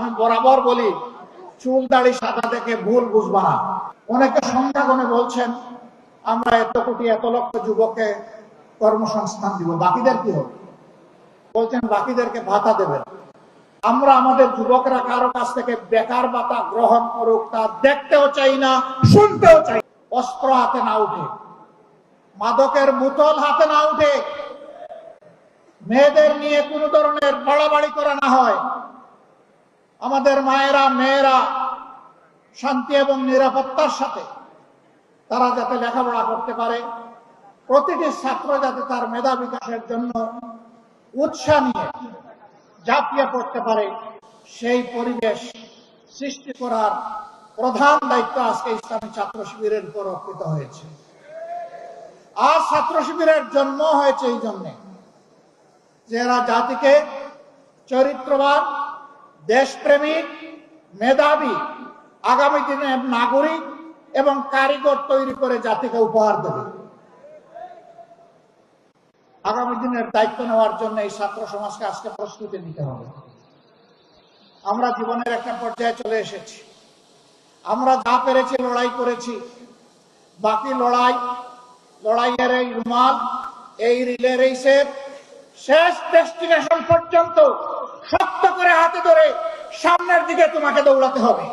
আমি বরাবর বলি, চুল দাড়ি সাদা দেখে ভুল বুঝবা না। অনেকে সংখ্যা গণে বলছেন, আমরা এত কোটি, এত লক্ষ যুবককে কর্মসংস্থান দিব, বাকিদের কি হবে? বলছেন, বাকিদেরকে ভাতা দেবেন। আমরা আমাদের যুবকরা কারও কাছ থেকে বেকার ভাতা গ্রহণ করুক, তা দেখতেও চাই না, শুনতেও চাই অস্ত্র হাতে না উঠে, মাদকের বোতল হাতে না উঠে, মেয়েদের নিয়ে কোনো ধরনের বাড়াবাড়ি করা না হয়। আমাদের মায়েরা, মেয়েরা শান্তি এবং নিরাপত্তার সাথে তারা যাতে লেখাপড়া করতে পারে। প্রতিটি ছাত্র যাতে তার মেধা বিকাশের জন্য উৎসাহ নিয়ে ঝাঁপিয়ে পড়তে পারে, সেই পরিবেশ সৃষ্টি করার প্রধান দায়িত্ব আজকে ইসলামী ছাত্র শিবিরের উপর অর্পিত হয়েছে। আর ছাত্র শিবিরের জন্ম হয়েছে এই জন্যে যে এরা জাতিকে চরিত্রবান দেশপ্রেমিক, মেধাবী, আগামী দিনের নাগরিক এবং কারিগর তৈরি করে জাতিকে উপহার দেবে। আগামী দিনের দায়িত্ব নেওয়ার জন্য এই ছাত্র সমাজকে আজকে প্রস্তুতি নিতে হবে। আমরা জীবনের একটা পর্যায়ে চলে এসেছি। আমরা যা পেরেছি লড়াই করেছি। বাকি লড়াই, লড়াইয়ের এই রুমাল, এই রিলে রেসের শেষ ডেস্টিনেশন পর্যন্ত শক্ত করে হাতে ধরে সামনের দিকে তোমাকে দৌড়াতে হবে।